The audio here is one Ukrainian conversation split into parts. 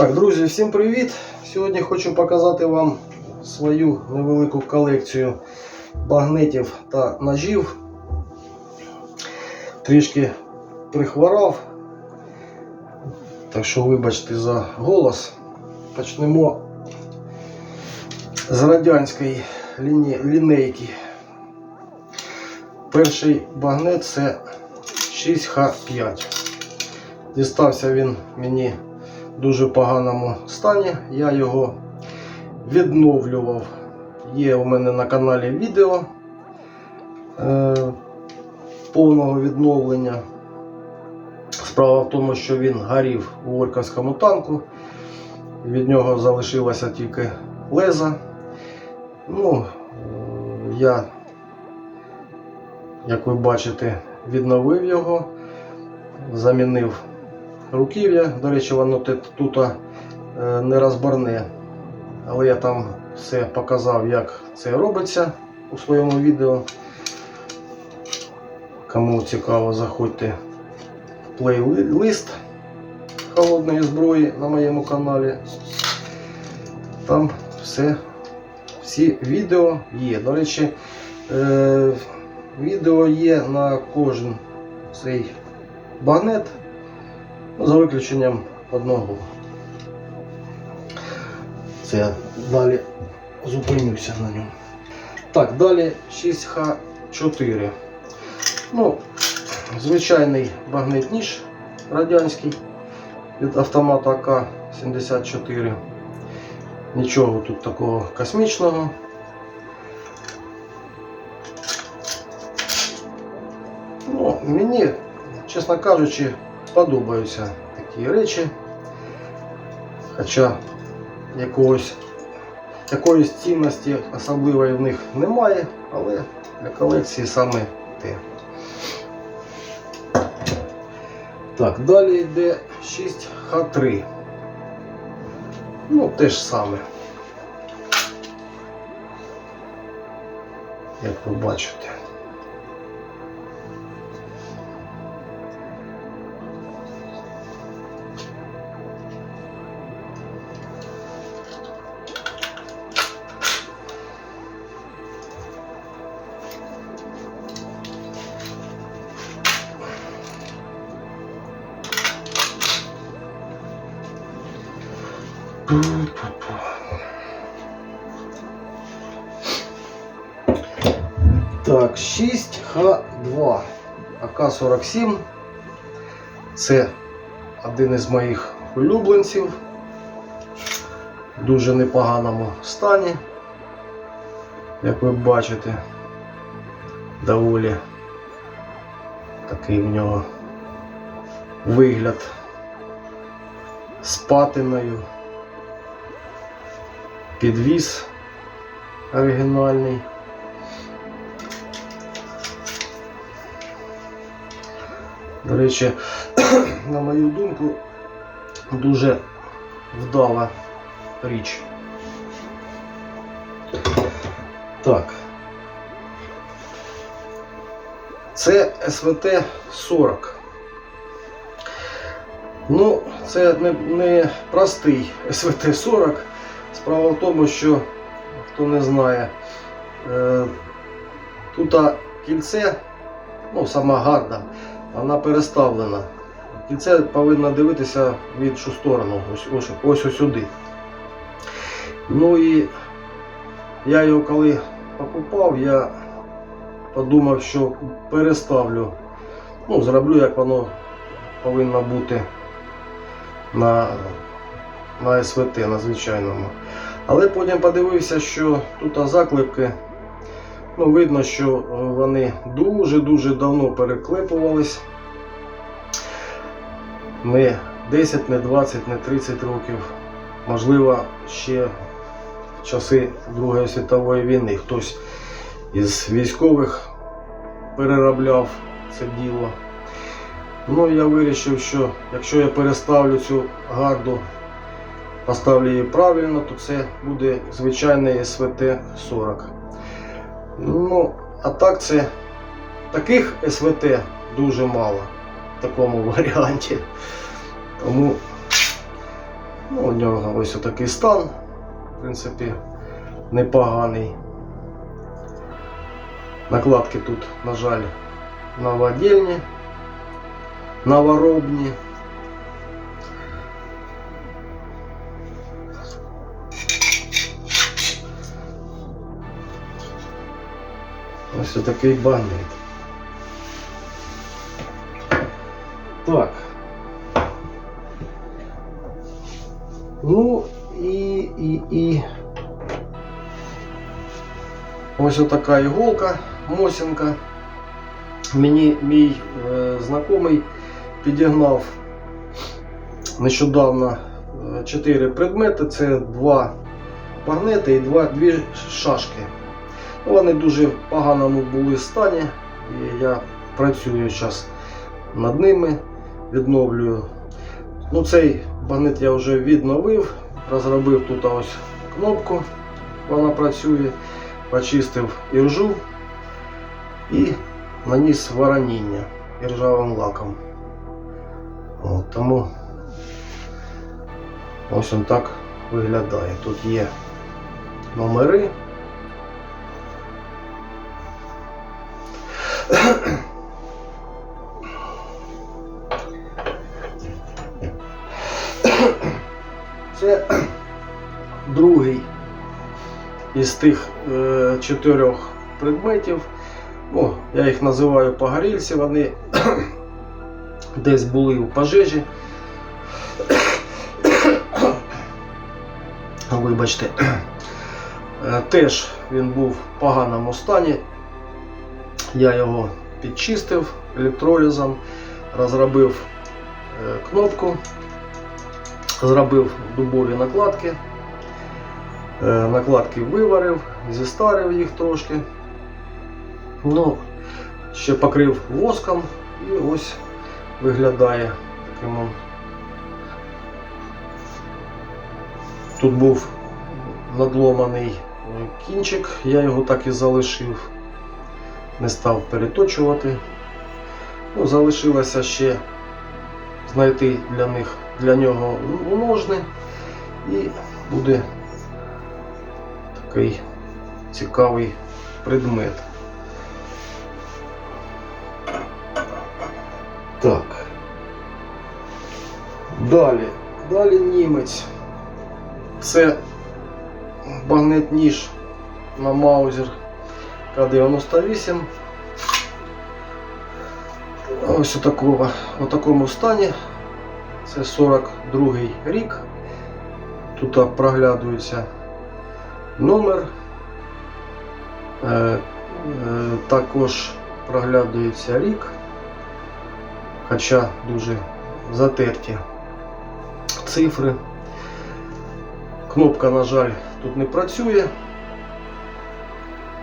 Так, друзі, всім привіт! Сьогодні хочу показати вам свою невелику колекцію багнетів та ножів. Трішки прихворав, так що вибачте за голос. Почнемо з радянської ліне- лінейки. Перший багнет це 6Х5. Дістався він мені дуже поганому стані. Я його відновлював. Є у мене на каналі відео е, повного відновлення. Справа в тому, що він горів у Орківському танку. Від нього залишилося тільки леза. Ну, я, як ви бачите, відновив його, замінив руків'я. До речі, воно тут е, не розборне. Але я там все показав, як це робиться у своєму відео. Кому цікаво, заходьте в плейлист холодної зброї на моєму каналі. Там все, всі відео є. До речі, е, відео є на кожен цей багнет. Ну, За виключенням одного. Це я далі зупинюся на ньому. Так, далі 6Х4. Ну, звичайний багнет ніж радянський від автомата АК-74. Нічого тут такого космічного. Ну, мені, чесно кажучи, подобаються такі речі. Хоча якогось, якоїсь цінності особливої в них немає, але для колекції саме те. Так, далі йде 6Х3. Ну, те ж саме. Як ви бачите. АК-47. Це один із моїх улюбленців. В дуже непоганому стані. Як ви бачите, доволі такий в нього вигляд з патиною. Підвіз оригінальний. До речі, на мою думку, дуже вдала річ. Так. Це СВТ 40. Ну, це не, не простий СВТ 40. Справа в тому, що, хто не знає, е, тут кільце, ну, сама гарда, вона переставлена. Кільце повинно дивитися в іншу сторону, ось ось, ось, ось сюди. Ну і я його коли покупав, я подумав, що переставлю, ну, зроблю, як воно повинно бути на, на СВТ, на звичайному. Але потім подивився, що тут заклепки, ну, видно, що е, вони дуже-дуже давно переклепувались. Не 10, не 20, не 30 років. Можливо, ще в часи Другої світової війни хтось із військових переробляв це діло. Ну, я вирішив, що якщо я переставлю цю гарду, поставлю її правильно, то це буде звичайний СВТ-40. Ну, а так це таких СВТ дуже мало в такому варіанті. Тому Ну, у нього ось такий стан, в принципі, непоганий. Накладки тут, на жаль, новодільні, новоробні. Ось такий багнет. Так. Ну і, і, і. Ось така іголка Мосінка. Мені мій е, знайомий підігнав нещодавно 4 предмети. Це два магнети і два, дві шашки. Вони дуже в поганому були стані. І я працюю зараз над ними, відновлюю. Ну, Цей магнит я вже відновив, розробив тут ось кнопку, вона працює, почистив іржу і наніс вороніння іржавим лаком. От, тому ось він так виглядає. Тут є номери. Це другий із тих е, чотирьох предметів. О, я їх називаю погорільці, вони десь були у пожежі. Вибачте, Е, теж він був в поганому стані. Я його підчистив електролізом, розробив е, кнопку, зробив дубові накладки. Е, Накладки виварив, зістарив їх трошки. Ну, ще покрив воском і ось виглядає таким. Тут був надломаний кінчик, я його так і залишив, не став переточувати. Ну, залишилося ще знайти для них для нього ножни і буде такий цікавий предмет. Так. Далі. Далі німець. Це багнет ніж на Маузер К-98. Ось у такого, у такому стані. Це 42 рік. Тут проглядується номер. Е, е, також проглядується рік, хоча дуже затерті цифри. Кнопка, на жаль, тут не працює.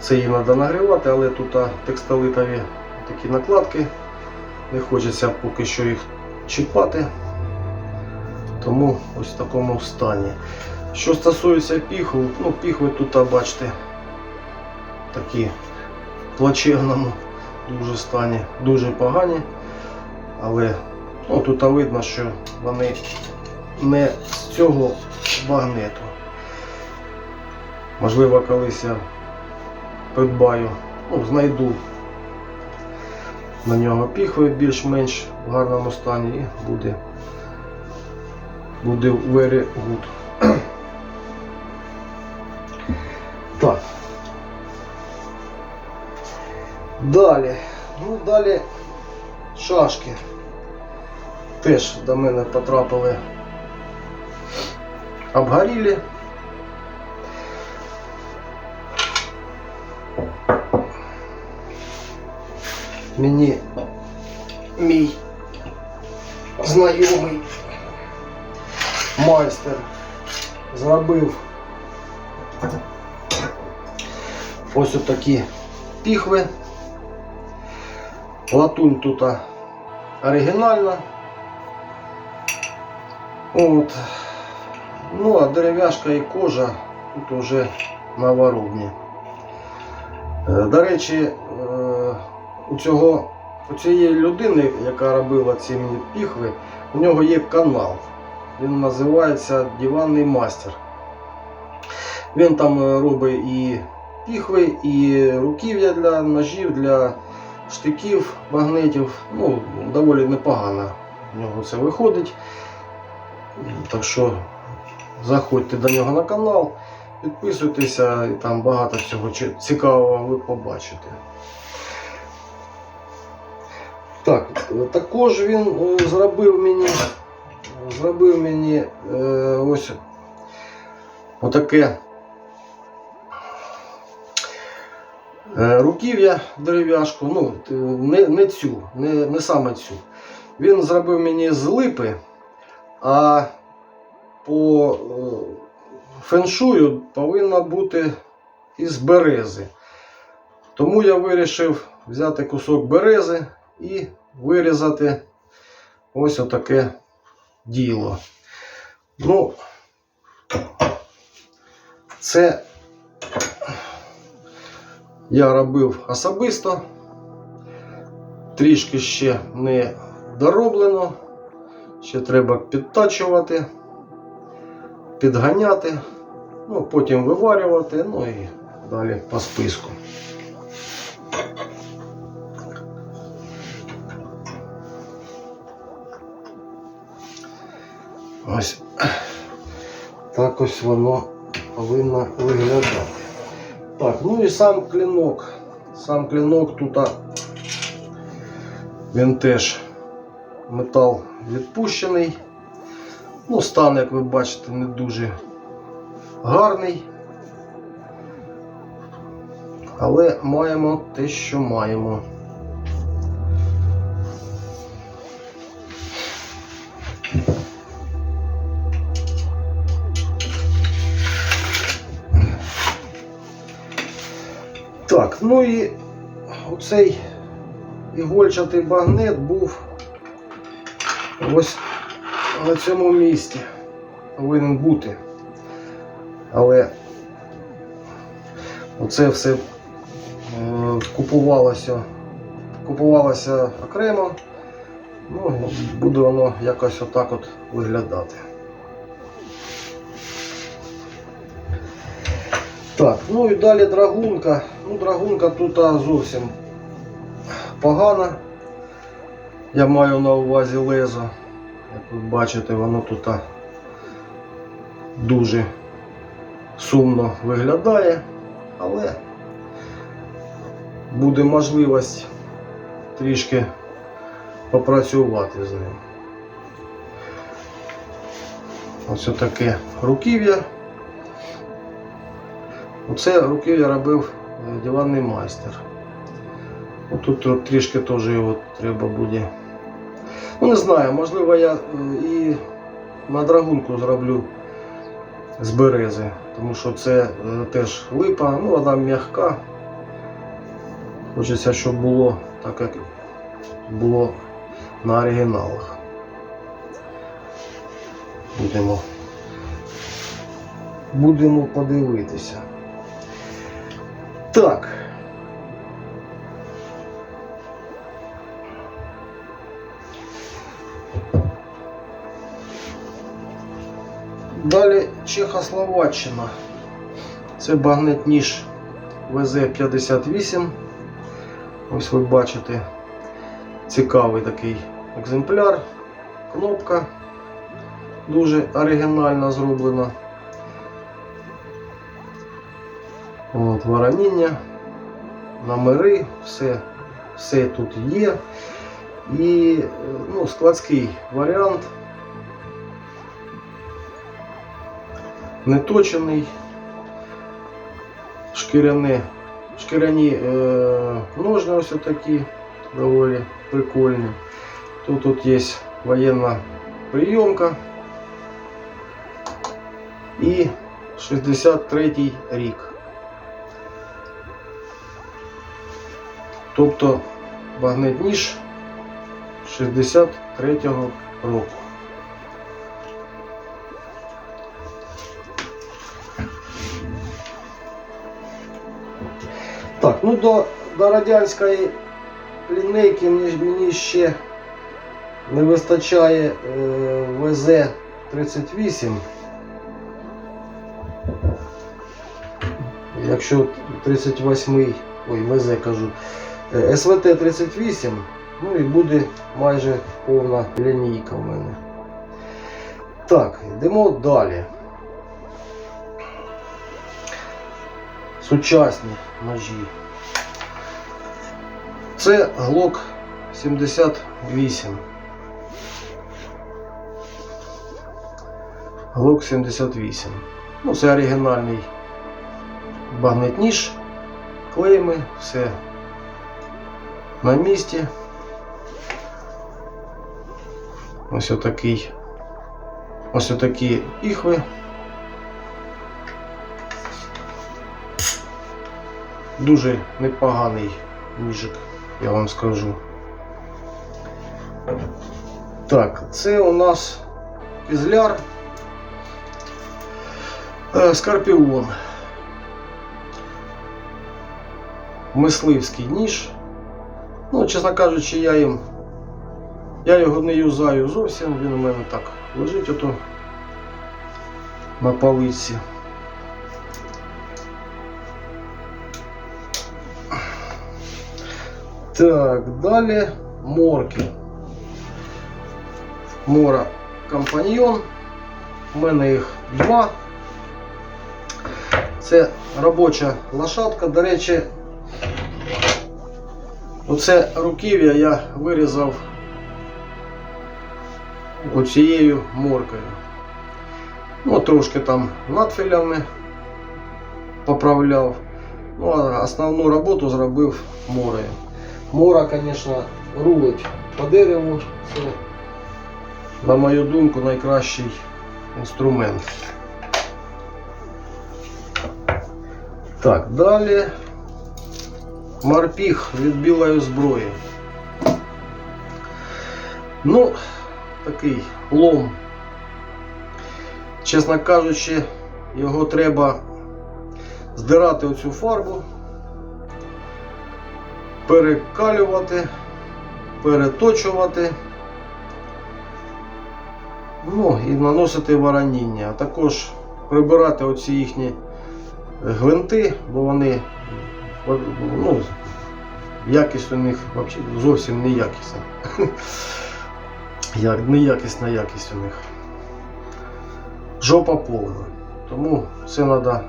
Це її треба нагрівати, але тут текстолитові такі накладки. Не хочеться поки що їх чіпати. Тому ось в такому стані. Що стосується піхви, ну піхви тут, бачите, такі в плачевному дуже стані, дуже погані. Але ну, тут видно, що вони не з цього магнету. Можливо, колись я придбаю, ну, знайду на нього піхви більш-менш в гарному стані і буде, буде very good. Так. Далі. Ну, далі шашки. Теж до мене потрапили обгоріли. Мені мій знайомий майстер зробив ось такі піхви. Латунь тут оригінальна. От. Ну, а дерев'яшка і кожа тут вже новоробні. Е, До речі, е, у цього у цієї людини, яка робила ці мені піхви, у нього є канал. він називається Диванний мастер. Він там е, робить і піхви, і руків'я для ножів, для штиків, магнетів. Ну, доволі непогано в нього це виходить. Так що заходьте до нього на канал, підписуйтеся, і там багато всього цікавого ви побачите. Так, е, також він е, зробив мені, зробив мені е, ось отаке е, руків'я дерев'яшку, ну, не, не цю, не, не саме цю. Він зробив мені з липи, а по е, феншую повинна бути із берези. Тому я вирішив взяти кусок берези і вирізати ось отаке діло. Ну, це я робив особисто, трішки ще не дороблено, ще треба підтачувати, підганяти, ну, потім виварювати, ну і далі по списку. Так ось воно повинно виглядати. Так, ну і сам клинок. Сам клинок тут він теж метал відпущений. Ну, стан, як ви бачите, не дуже гарний. Але маємо те, що маємо. Ну і оцей ігольчатий багнет був ось на цьому місці. Повинен бути. Але оце все е, купувалося, купувалося окремо. Ну, буде воно якось отак от виглядати. Так, ну і далі драгунка. Ну, драгунка тут зовсім погана. Я маю на увазі лезо. Як ви бачите, воно тут дуже сумно виглядає, але буде можливість трішки попрацювати з ним. Ось таке руків'я. Оце руків'я робив диванний майстер. Тут трішки теж його треба буде. Ну не знаю, можливо я е, і на драгунку зроблю з берези, тому що це е, теж липа, ну вона м'яка. Хочеться, щоб було так, як було на оригіналах. Будемо, будемо подивитися. Так. Далі Чехословаччина. Це багнет ніж ВЗ-58. Ось ви бачите цікавий такий екземпляр. Кнопка дуже оригінально зроблена. От, вороніння, номери, все, все тут є. І е, ну, складський варіант. Неточений, шкіряні, шкіряні е, ножни ось такі доволі прикольні. Тут тут є воєнна прийомка і 63 рік. Тобто багнет ніж 63-го року. Так, ну до, до радянської лінейки мені, ще не вистачає е, ВЗ 38. Якщо 38-й, ой, МЗ кажу, е, СВТ 38, ну і буде майже повна лінійка в мене. Так, йдемо далі. Сучасні ножі. Це Glock 78. Glock 78. Ну, це оригінальний багнет ніж, клейми, все на місці. Ось отакий. Ось отакі іхви. Дуже непоганий ніжик, я вам скажу. Так, це у нас кізляр е, Скорпіон. Мисливський ніж. Ну, чесно кажучи, я їм. Я його не юзаю зовсім, він у мене так лежить ото на полиці. Так, далі морки. Мора компаньйон. У мене їх два. Це робоча лошадка. До речі, оце руків'я я вирізав оцією моркою. Ну, трошки там надфілями поправляв. Ну, а основну роботу зробив морою. Мора, звісно, рулить по дереву. Це, на мою думку, найкращий інструмент. Так, далі морпіг від білої зброї. Ну, такий лом. Чесно кажучи, його треба здирати оцю фарбу, перекалювати, переточувати. Ну і наносити вороніння, а також прибирати оці їхні гвинти, бо вони ну, якість у них зовсім не якісна. Як, неякісна якість у них. Жопа повна. Тому все треба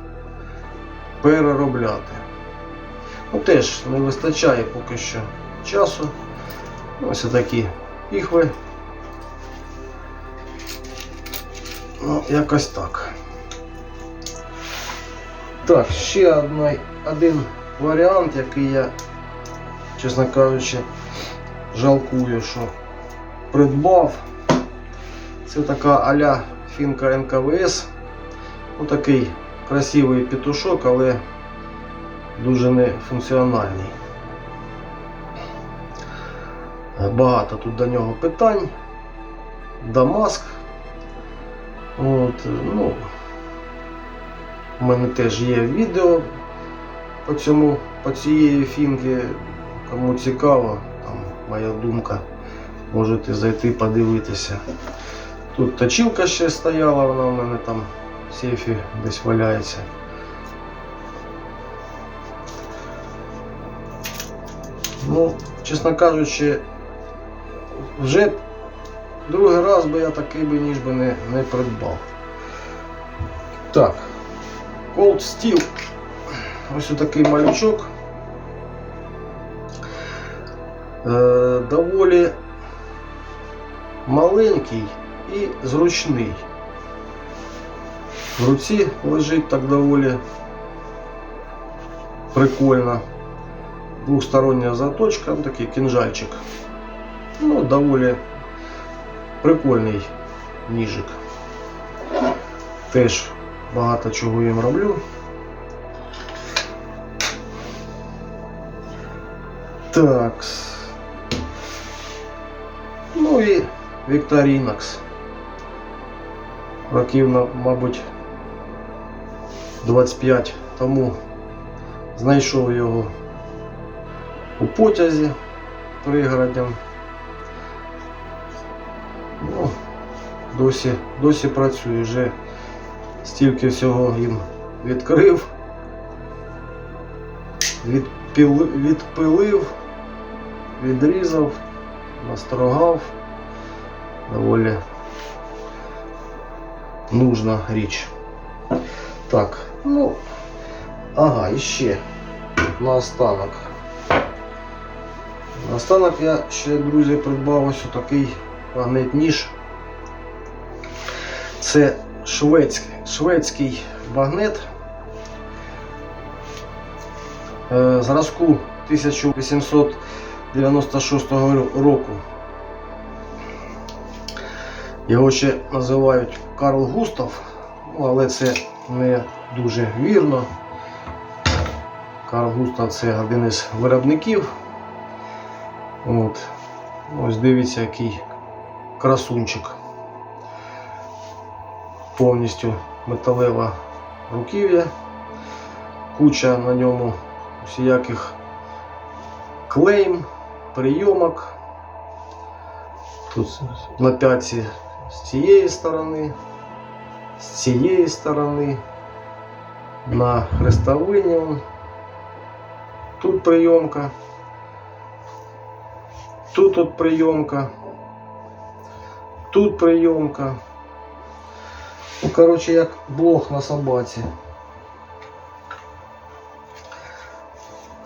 переробляти. Ну теж не вистачає поки що часу. Ось такі піхви. Ну, якось так. Так, ще одна, один варіант, який я, чесно кажучи, жалкую, що придбав. Це така аля фінка НКВС. Ну, такий красивий петушок, але дуже нефункціональний. Багато тут до нього питань. Дамаск. От, ну, у мене теж є відео по цьому, по цієї фінки. Кому цікаво, там моя думка, можете зайти подивитися. Тут точилка ще стояла, вона у мене там в сейфі десь валяється. Ну, чесно кажучи, вже другий раз би я такий би ніж би не, не придбав. Так, Cold Steel. Ось такий малючок. Е, доволі маленький і зручний. В руці лежить так доволі прикольно. Двухстороння заточка, такий кинжальчик. Ну, доволі прикольний ніжик. Теж багато чого їм роблю. Так. Ну і Victorinox. Років, мабуть, 25 тому знайшов його у потязі пригородям. Ну, досі, досі працює. Вже стільки всього їм відкрив, відпіли, відпилив, відрізав, настрогав. Доволі нужна річ. Так, ну, ага, і ще на останок. На останок я ще, друзі, придбав ось такий магнит ніж. Це шведський шведський багнет е, зразку 1800. 96-го року. Його ще називають Карл Густав, але це не дуже вірно. Карл Густав це один із виробників. От. Ось дивіться, який красунчик. Повністю металева руків'я, куча на ньому всіяких клейм. прийомок. Тут на п'ятці з цієї сторони, з цієї сторони, на хрестовині. он. Тут прийомка. Тут от прийомка. Тут прийомка. Ну, коротше, як блох на собаці.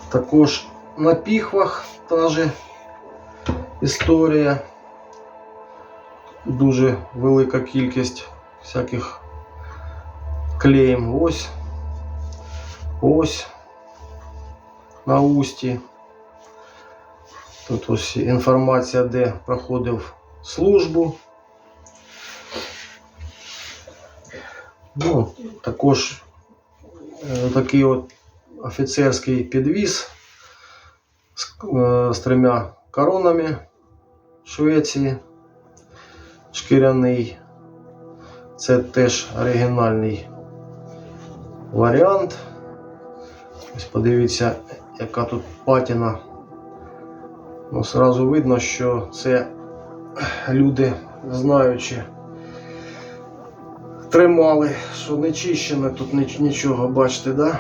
Також на піхвах та же історія. Дуже велика кількість всяких клеєм. Ось. Ось. На усті. Тут ось інформація, де проходив службу. Ну, також е, такий от офіцерський підвіз з, е, з трьома коронами Швеції. Шкіряний. Це теж оригінальний варіант. Ось подивіться, яка тут патіна. Ну, Сразу видно, що це люди, знаючи, тримали, що не чищене тут нічого, бачите, да?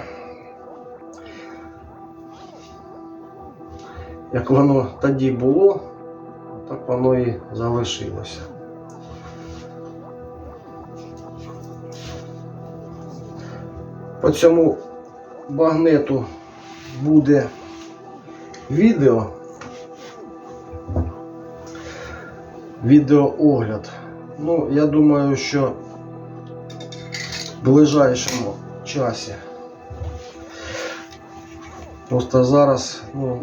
Як воно тоді було, так воно і залишилося. По цьому багнету буде відео. Відеоогляд. Ну, я думаю, що в ближайшому часі. Просто зараз ну,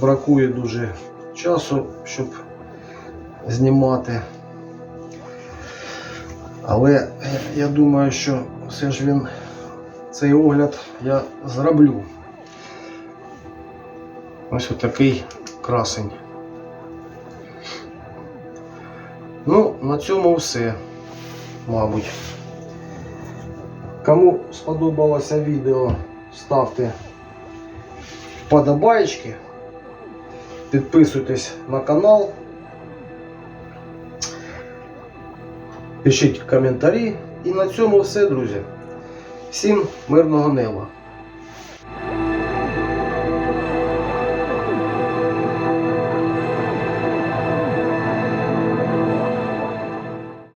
бракує дуже часу, щоб знімати. Але е, я думаю, що все ж він цей огляд я зроблю. Ось отакий красень. Ну, на цьому все, мабуть. Кому сподобалося відео, ставте вподобайки, підписуйтесь на канал, пишіть коментарі. І на цьому все, друзі. Всім мирного неба!